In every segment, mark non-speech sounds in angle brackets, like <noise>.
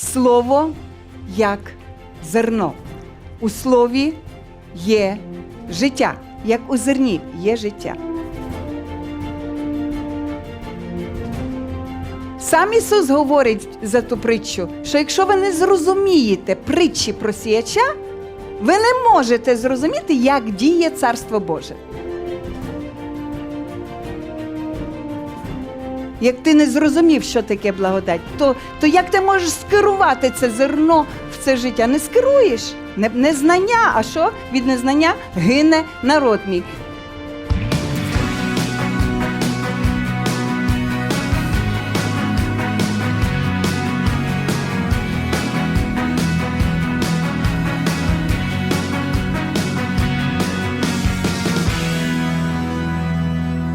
Слово як зерно. У слові є життя, як у зерні є життя. Сам Ісус говорить за ту притчу, що якщо ви не зрозумієте притчі про сіяча, ви не можете зрозуміти, як діє Царство Боже. Як ти не зрозумів, що таке благодать, то, то як ти можеш скерувати це зерно в це життя? Не скеруєш. Не, знання, а що? Від незнання гине народ мій.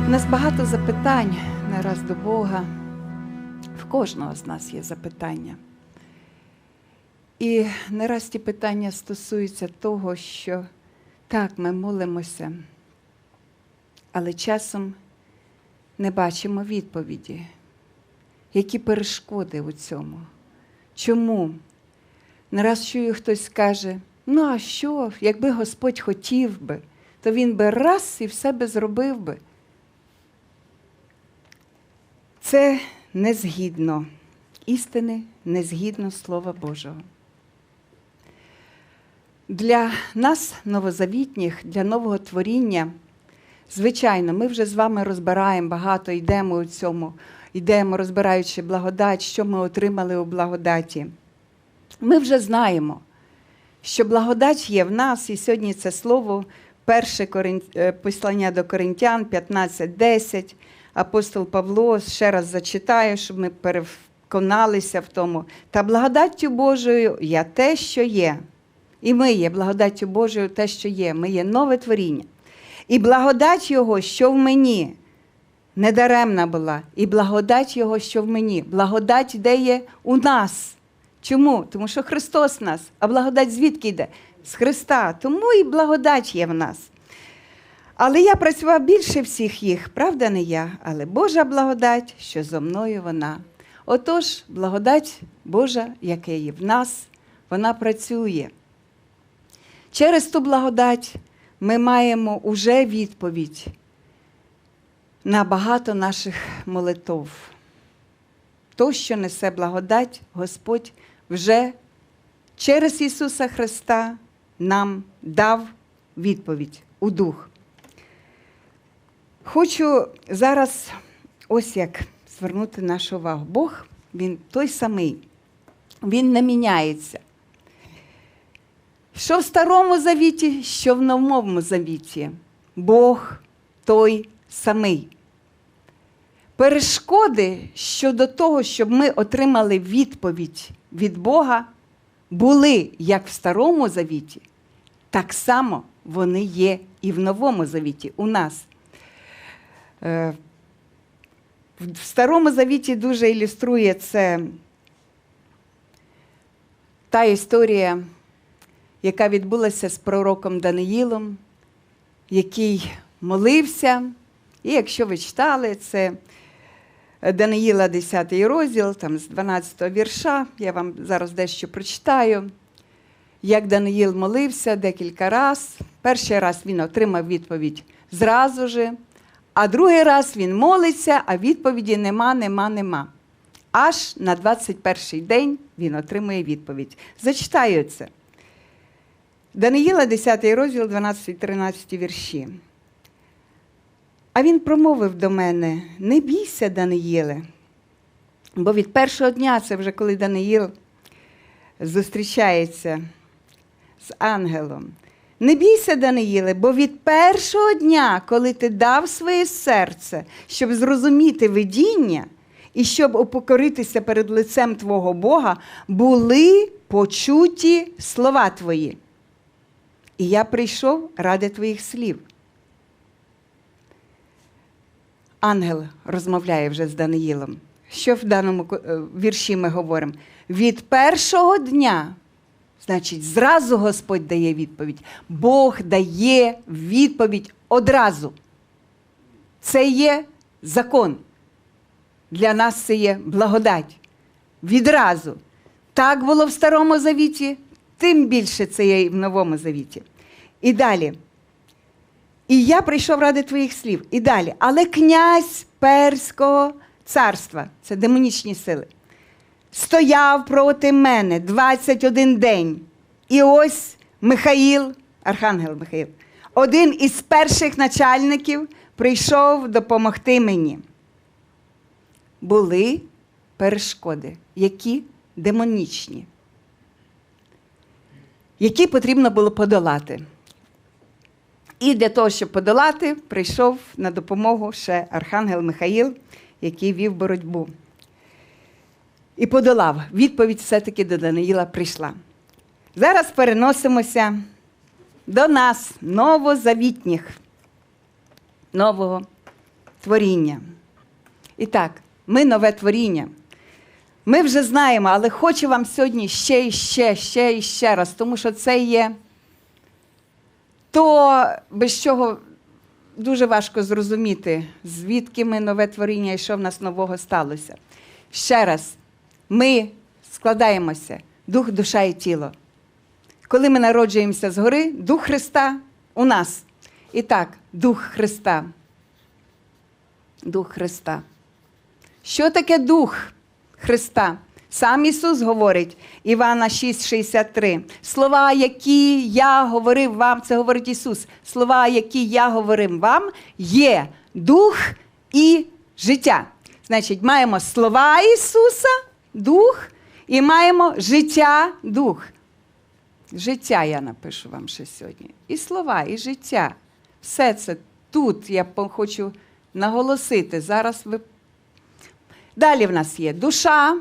У нас багато запитань нараз до Бога. В кожного з нас є запитання. І не раз ті питання стосуються того, що так, ми молимося, але часом не бачимо відповіді. Які перешкоди у цьому? Чому? Не раз чую, хтось каже, ну а що, якби Господь хотів би, то він би раз і все би зробив би. Це незгідно істини, незгідно Слова Божого. Для нас, новозавітніх, для нового творіння, звичайно, ми вже з вами розбираємо багато, йдемо у цьому, йдемо, розбираючи благодать, що ми отримали у благодаті. Ми вже знаємо, що благодать є в нас, і сьогодні це слово, перше е, послання до Коринтян 15.10. Апостол Павло ще раз зачитає, щоб ми переконалися в тому. Та благодаттю Божою я те, що є. І ми є благодаттю Божою те, що є. Ми є нове творіння. І благодать Його, що в мені, недаремна була. І благодать Його, що в мені. Благодать де є у нас. Чому? Тому що Христос нас. А благодать звідки йде? З Христа. Тому і благодать є в нас. Але я працював більше всіх їх, правда, не я, але Божа благодать, що зо мною вона. Отож, благодать Божа, яка є в нас, вона працює. Через ту благодать ми маємо уже відповідь на багато наших молитов. То, що несе благодать, Господь вже через Ісуса Христа нам дав відповідь у дух. Хочу зараз ось як звернути нашу увагу. Бог, він той самий, він не міняється. Що в Старому Завіті, що в Новому Завіті. Бог той самий. Перешкоди щодо того, щоб ми отримали відповідь від Бога, були як в Старому Завіті, так само вони є і в Новому Завіті у нас. Е, В Старому Завіті дуже ілюструє це та історія, яка відбулася з пророком Даниїлом, який молився. І якщо ви читали, це Даниїла 10 розділ, там з 12 вірша, я вам зараз дещо прочитаю. Як Даниїл молився декілька разів. Перший раз він отримав відповідь зразу же, а другий раз він молиться, а відповіді нема, нема, нема. Аж на 21-й день він отримує відповідь. Зачитаю це. Даниїла, 10 розділ, 12-13 вірші. А він промовив до мене: не бійся, Даниїле. Бо від першого дня, це вже коли Даниїл зустрічається з ангелом. Не бійся, Даниїле, бо від першого дня, коли ти дав своє серце, щоб зрозуміти видіння і щоб упокоритися перед лицем Твого Бога, були почуті слова Твої. І я прийшов ради Твоїх слів. Ангел розмовляє вже з Даниїлом. Що в даному е, вірші ми говоримо? Від першого дня, значить, зразу Господь дає відповідь. Бог дає відповідь одразу. Це є закон. Для нас це є благодать. Відразу. Так було в Старому Завіті, тим більше це є і в Новому Завіті. І далі. І я прийшов ради твоїх слів. І далі. Але князь Перського царства, це демонічні сили, стояв проти мене 21 день. І ось Михаїл, архангел Михаїл, один із перших начальників прийшов допомогти мені. Були перешкоди, які демонічні, які потрібно було подолати. І для того, щоб подолати, прийшов на допомогу ще Архангел Михаїл, який вів боротьбу. І подолав. Відповідь все-таки до Даниїла прийшла. Зараз переносимося до нас, новозавітніх, нового творіння. І так, ми нове творіння. Ми вже знаємо, але хочу вам сьогодні ще і ще, ще і ще раз, тому що це є то, без чого дуже важко зрозуміти, звідки ми нове творіння і що в нас нового сталося. Ще раз, ми складаємося, дух, душа і тіло. Коли ми народжуємося згори, Дух Христа у нас. І так, Дух Христа. Дух Христа. Що таке Дух Христа? Сам Ісус говорить, Івана 6,63. Слова, які я говорив вам, це говорить Ісус. Слова, які я говорив вам, є дух і життя. Значить, маємо слова Ісуса, дух, і маємо життя, дух. Життя я напишу вам ще сьогодні. І слова, і життя. Все це тут я хочу наголосити. Зараз ви. Далі в нас є душа,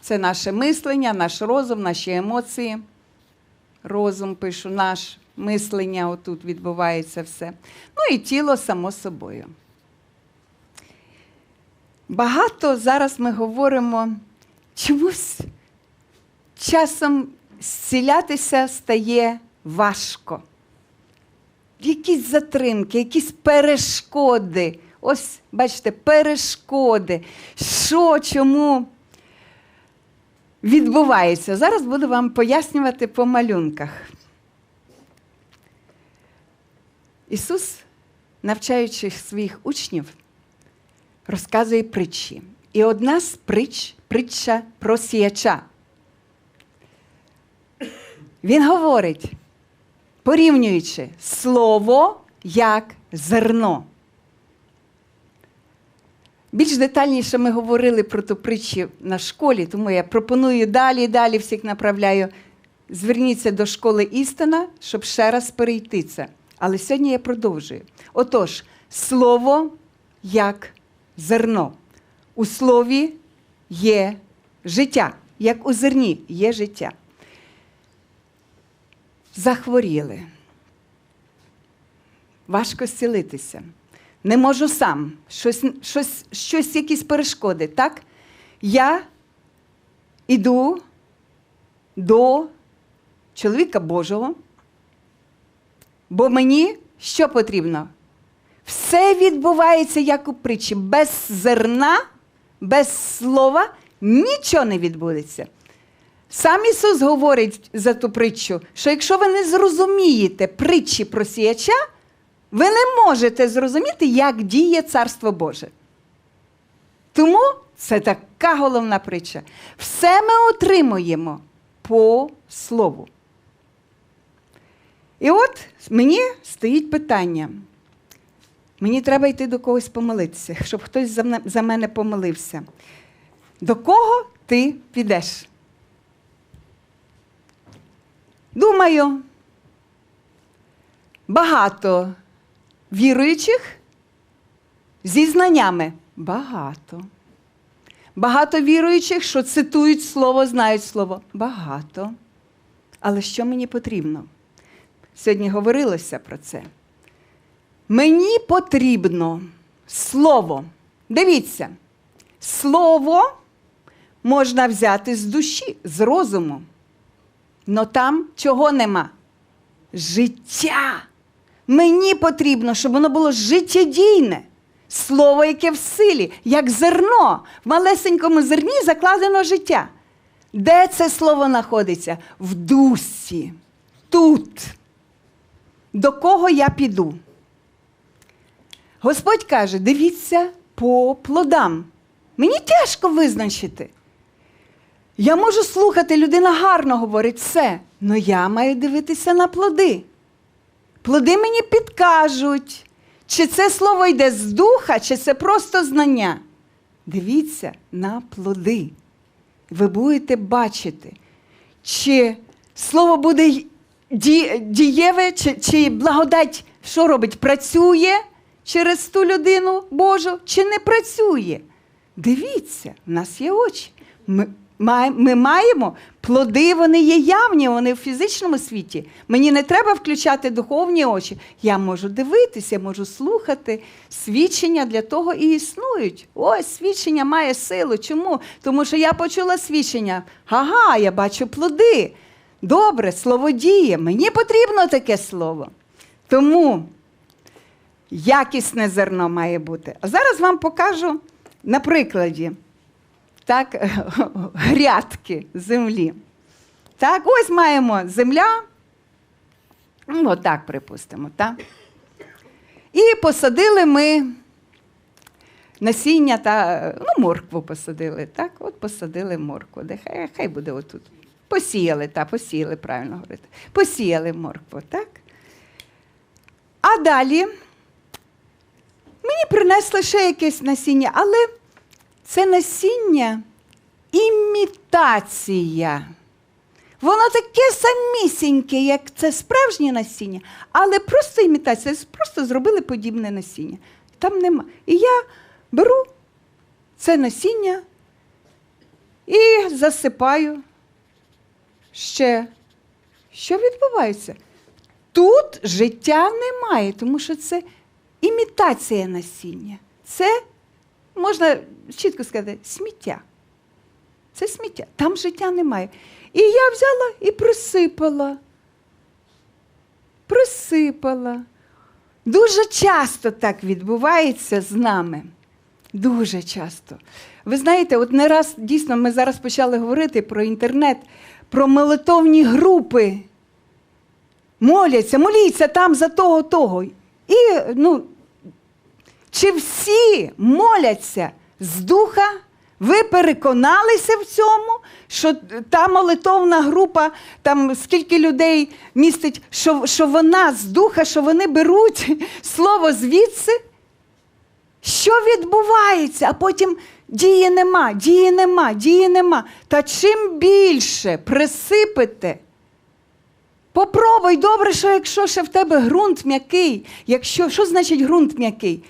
це наше мислення, наш розум, наші емоції. Розум пишу, наш мислення, отут відбувається все. Ну і тіло само собою. Багато зараз ми говоримо, чомусь часом зцілятися стає важко. Якісь затримки, якісь перешкоди. Ось, бачите, перешкоди. Що, чому відбувається? Зараз буду вам пояснювати по малюнках. Ісус, навчаючи своїх учнів, розказує притчі. І одна з притч притча про сіяча. Він говорить, порівнюючи слово як зерно. Більш детальніше ми говорили про ту притчу на школі, тому я пропоную далі і далі всіх направляю. Зверніться до школи істина, щоб ще раз перейти це. Але сьогодні я продовжую. Отож, слово як зерно. У слові є життя, як у зерні є життя захворіли. Важко зцілитися. Не можу сам. Щось, щось, щось якісь перешкоди. Так? Я йду до чоловіка Божого, бо мені що потрібно? Все відбувається як у притчі. Без зерна, без слова нічого не відбудеться. Сам Ісус говорить за ту притчу, що якщо ви не зрозумієте притчі про сіяча, ви не можете зрозуміти, як діє Царство Боже. Тому це така головна притча. Все ми отримуємо по слову. І от мені стоїть питання. Мені треба йти до когось помолитися, щоб хтось за мене помолився. До кого ти підеш? Думаю, багато віруючих зі знаннями. Багато. Багато віруючих, що цитують слово, знають слово. Багато. Але що мені потрібно? Сьогодні говорилося про це. Мені потрібно слово. Дивіться, слово можна взяти з душі, з розуму. Но там чого нема? Життя. Мені потрібно, щоб воно було життєдійне. Слово, яке в силі, як зерно. В малесенькому зерні закладено життя. Де це слово знаходиться? В дусі. Тут. До кого я піду? Господь каже: дивіться по плодам. Мені тяжко визначити. Я можу слухати, людина гарно говорить все, але я маю дивитися на плоди. Плоди мені підкажуть, чи це слово йде з духа, чи це просто знання. Дивіться на плоди. Ви будете бачити, чи слово буде дієве, чи, чи благодать, що робить? Працює через ту людину Божу, чи не працює. Дивіться, в нас є очі. Ми, ми маємо плоди, вони є явні, вони в фізичному світі. Мені не треба включати духовні очі. Я можу дивитися, можу слухати. Свідчення для того і існують. Ось свідчення має силу. Чому? Тому що я почула свідчення. Ага, я бачу плоди. Добре, слово діє. Мені потрібно таке слово. Тому якісне зерно має бути. А зараз вам покажу на прикладі так, <laughs> грядки землі. Так, ось маємо земля. Ну, отак, припустимо, так? І посадили ми насіння та ну, моркву посадили. Так, от посадили моркву. Хай, хай буде отут. Посіяли, так, посіяли, правильно говорити. Посіяли моркву, так? А далі мені принесли ще якесь насіння, але це насіння імітація. Воно таке самісіньке, як це справжнє насіння, але просто імітація, просто зробили подібне насіння. Там нема. І я беру це насіння і засипаю ще. Що відбувається? Тут життя немає, тому що це імітація насіння. Це, можна чітко сказати, сміття. Це сміття. Там життя немає. І я взяла і присипала. Присипала. Дуже часто так відбувається з нами. Дуже часто. Ви знаєте, от не раз дійсно ми зараз почали говорити про інтернет, про молитовні групи. Моляться, моліться там за того, того. І ну, чи всі моляться з духа? Ви переконалися в цьому, що та молитовна група, там скільки людей містить, що, що вона з духа, що вони беруть <laughs> слово звідси? Що відбувається? А потім дії нема, дії нема, дії нема. Та чим більше присипете, попробуй добре, що якщо ще в тебе ґрунт м'який, якщо, що значить ґрунт м'який?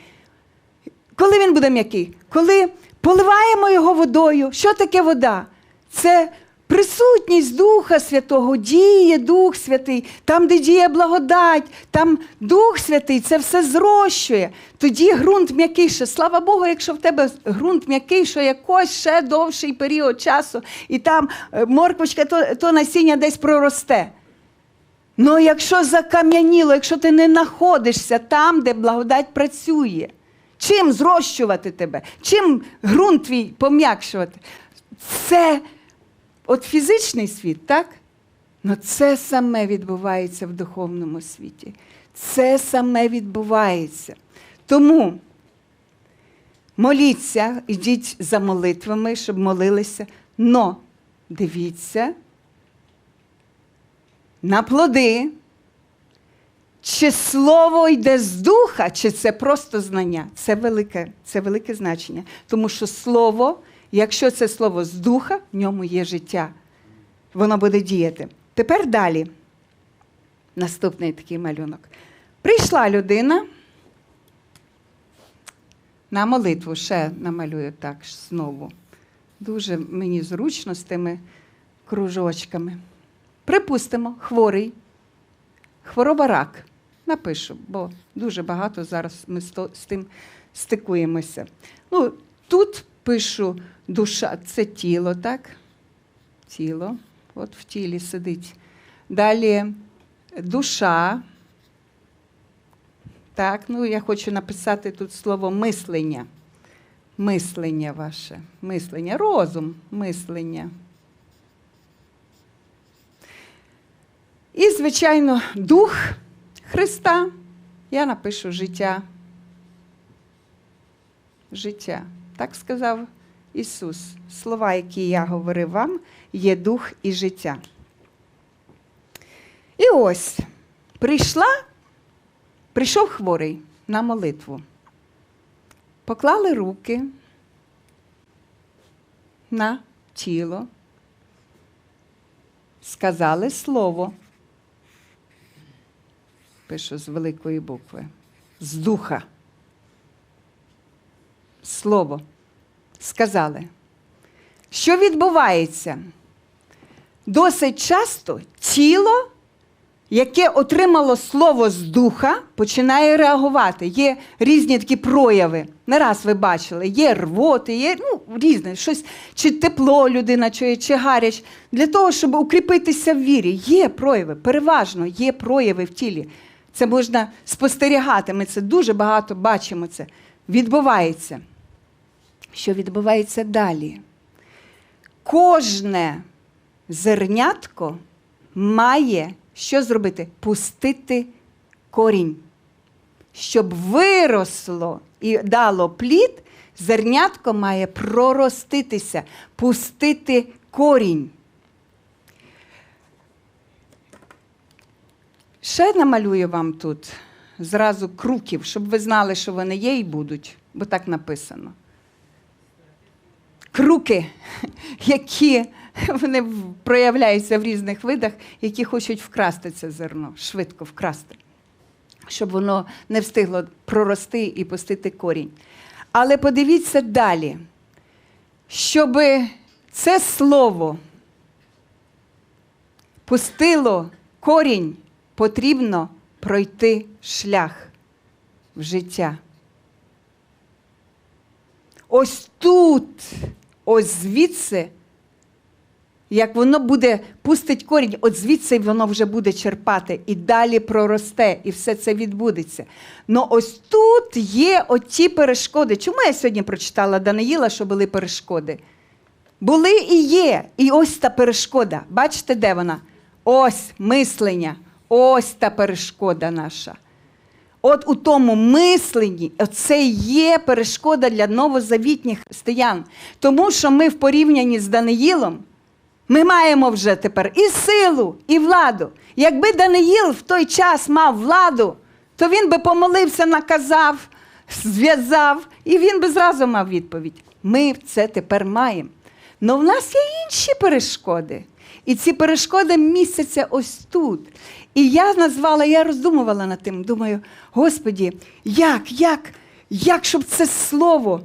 Коли він буде м'який? Коли поливаємо його водою. Що таке вода? Це присутність Духа Святого, діє Дух Святий, там, де діє благодать, там Дух Святий це все зрощує. Тоді ґрунт м'якіше. Слава Богу, якщо в тебе ґрунт м'який, що якось ще довший період часу, і там е, морквочка, то, то насіння десь проросте. Ну, якщо закам'яніло, якщо ти не знаходишся там, де благодать працює, чим зрощувати тебе, чим ґрунт твій пом'якшувати? Це от фізичний світ, так? Ну це саме відбувається в духовному світі. Це саме відбувається. Тому моліться, ідіть за молитвами, щоб молилися. Но дивіться на плоди. Чи слово йде з духа, чи це просто знання? Це велике, це велике значення. Тому що слово, якщо це слово з духа, в ньому є життя. Воно буде діяти. Тепер далі. Наступний такий малюнок. Прийшла людина. На молитву ще намалюю так знову. Дуже мені зручно з тими кружочками. Припустимо, хворий. Хвороба рак. Напишу, бо дуже багато зараз ми з тим стикуємося. Ну, тут пишу душа, це тіло, так? Тіло. От в тілі сидить. Далі душа. Так, ну я хочу написати тут слово мислення. Мислення ваше, мислення, розум, мислення. І, звичайно, дух Христа. Я напишу життя. Життя. Так сказав Ісус. Слова, які я говорив вам, є дух і життя. І ось прийшла, прийшов хворий на молитву. Поклали руки на тіло, сказали слово. Пишу з великої букви. З духа. Слово. Сказали. Що відбувається? Досить часто тіло, яке отримало слово з духа, починає реагувати. Є різні такі прояви. Не раз ви бачили, є рвоти, є ну, різне, щось, чи тепло людина чує, чи гаряч. Для того, щоб укріпитися в вірі, є прояви, переважно є прояви в тілі. Це можна спостерігати. Ми це дуже багато бачимо. Це відбувається. Що відбувається далі? Кожне зернятко має що зробити? Пустити корінь. Щоб виросло і дало плід, зернятко має пророститися, пустити корінь. Ще намалюю вам тут зразу круків, щоб ви знали, що вони є і будуть, бо так написано. Круки, <laughs> які вони проявляються в різних видах, які хочуть вкрасти це зерно, швидко вкрасти, щоб воно не встигло прорости і пустити корінь. Але подивіться далі, щоб це слово пустило корінь, потрібно пройти шлях в життя. Ось тут, ось звідси, як воно буде пустить корінь, от звідси воно вже буде черпати і далі проросте, і все це відбудеться. Ну ось тут є оті перешкоди. Чому я сьогодні прочитала Даниїла, що були перешкоди? Були і є. І ось та перешкода. Бачите, де вона? Ось мислення, ось та перешкода наша. От у тому мисленні це є перешкода для новозавітніх християн. Тому що ми в порівнянні з Даниїлом, ми маємо вже тепер і силу, і владу. Якби Даниїл в той час мав владу, то він би помолився, наказав, зв'язав, і він би зразу мав відповідь. Ми це тепер маємо. Але в нас є інші перешкоди. І ці перешкоди містяться ось тут. І я назвала, я роздумувала над тим, думаю, Господі, як, як, як, щоб це слово.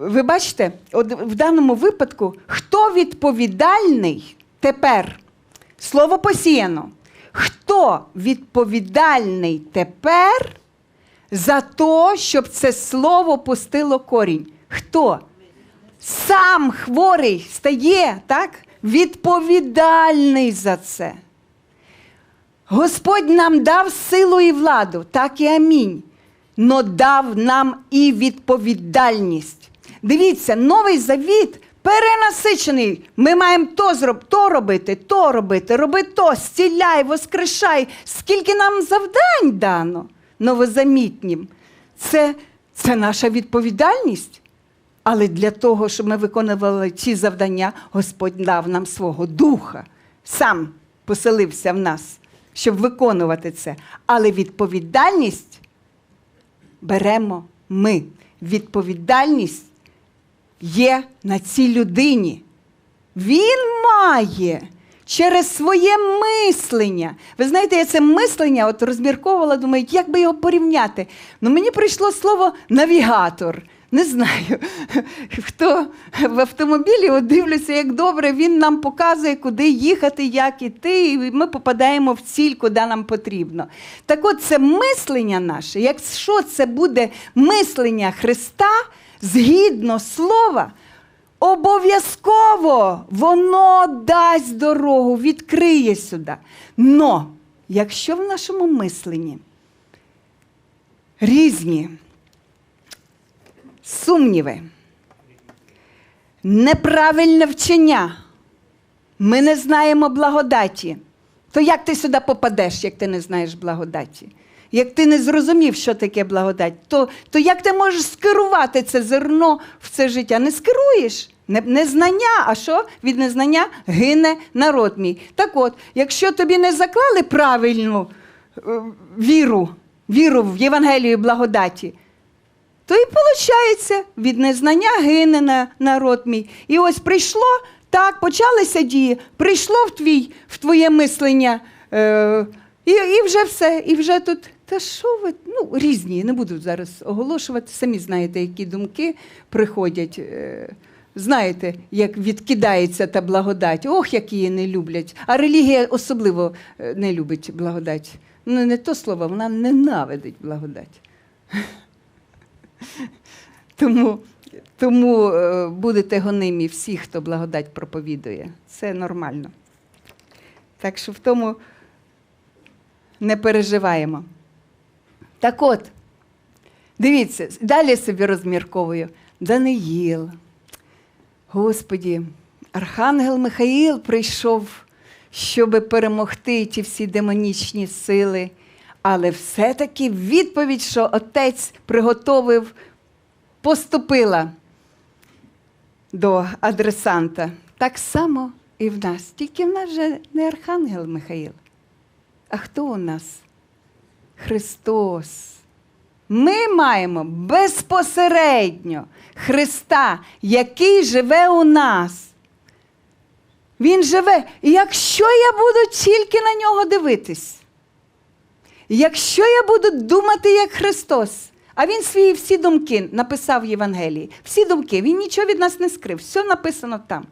Ви бачите, от в даному випадку, хто відповідальний тепер? Слово посіяно. Хто відповідальний тепер за те, щоб це слово пустило корінь? Хто? Сам хворий стає, так? Відповідальний за це. Господь нам дав силу і владу, так і амінь. Но дав нам і відповідальність. Дивіться, новий завіт перенасичений. Ми маємо то зроб, то робити, то робити, роби то, зціляй, воскрешай. Скільки нам завдань дано новозамітнім. Це, Це наша відповідальність. Але для того, щоб ми виконували ці завдання, Господь дав нам свого духа, сам поселився в нас, щоб виконувати це. Але відповідальність беремо ми. Відповідальність є на цій людині. Він має через своє мислення. Ви знаєте, я це мислення от розмірковувала, думаю, як би його порівняти. Ну мені прийшло слово навігатор. Не знаю, хто в автомобілі от дивлюся, як добре, він нам показує, куди їхати, як іти, і ми попадаємо в ціль, куди нам потрібно. Так от це мислення наше, якщо це буде мислення Христа згідно слова, обов'язково воно дасть дорогу, відкриє сюди. Но якщо в нашому мисленні різні сумніви, неправильне вчення. Ми не знаємо благодаті. То як ти сюди попадеш, як ти не знаєш благодаті? Як ти не зрозумів, що таке благодать, то, то як ти можеш скерувати це зерно в це життя? Не скеруєш. Не, незнання, а що? Від незнання гине народ мій. Так от, якщо тобі не заклали правильну е, віру, віру в Євангелію благодаті, то і виходить, від незнання гине на народ мій. І ось прийшло, так, почалися дії, прийшло в, твій, в твоє мислення, е, і, і вже все, і вже тут. Та що ви? Ну, різні, не буду зараз оголошувати. Самі знаєте, які думки приходять. Е, знаєте, як відкидається та благодать. Ох, як її не люблять. А релігія особливо е, не любить благодать. Ну, не то слово, вона ненавидить благодать. <laughs> Тому, тому е, будете гонимі всі, хто благодать проповідує. Це нормально. Так що в тому не переживаємо. Так от, дивіться, далі собі розмірковую. Даниїл. Господі, Архангел Михаїл прийшов, щоб перемогти ті всі демонічні сили. Але все-таки відповідь, що отець приготовив, поступила до адресанта. Так само і в нас. Тільки в нас же не Архангел Михаїл. А хто у нас? Христос. Ми маємо безпосередньо Христа, який живе у нас. Він живе. І якщо я буду тільки на нього дивитись, якщо я буду думати як Христос, а Він свої всі думки написав в Євангелії, всі думки, Він нічого від нас не скрив, все написано там.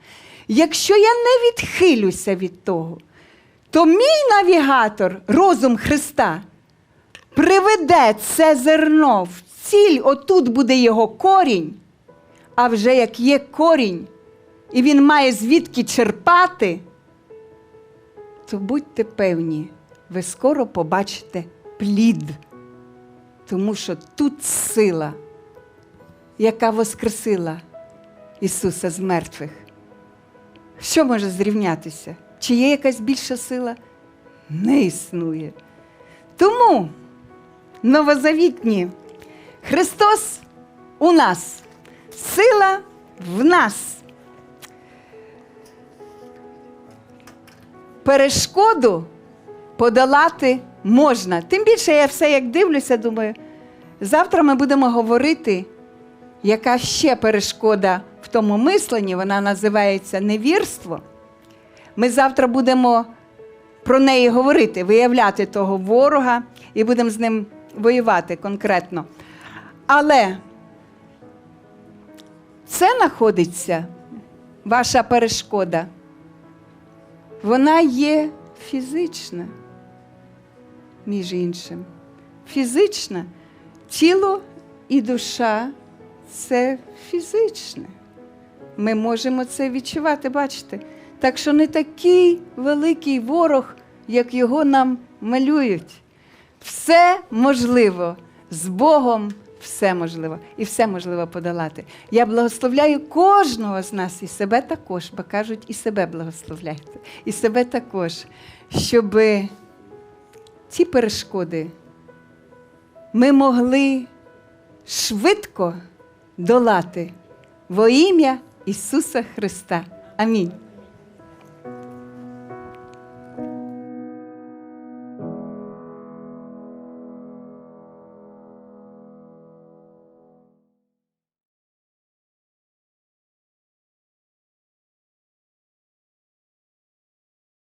Якщо я не відхилюся від того, то мій навігатор, розум Христа, приведе це зерно в ціль, отут буде його корінь, а вже як є корінь, і він має звідки черпати, то будьте певні, ви скоро побачите плід. Тому що тут сила, яка воскресила Ісуса з мертвих. Що може зрівнятися? Чи є якась більша сила? Не існує. Тому новозавітні Христос у нас, сила в нас. Перешкоду подолати можна. Тим більше я все як дивлюся, думаю, завтра ми будемо говорити, яка ще перешкода в тому мисленні, вона називається невірство. Ми завтра будемо про неї говорити, виявляти того ворога і будемо з ним воювати конкретно. Але це знаходиться, ваша перешкода, вона є фізична, між іншим. Фізична. Тіло і душа це фізичне. Ми можемо це відчувати, бачите. Так що не такий великий ворог, як його нам малюють. Все можливо. З Богом все можливо. І все можливо подолати. Я благословляю кожного з нас і себе також, бо кажуть, і себе благословляйте, і себе також, щоб ці перешкоди ми могли швидко долати во ім'я Ісуса Христа. Амінь.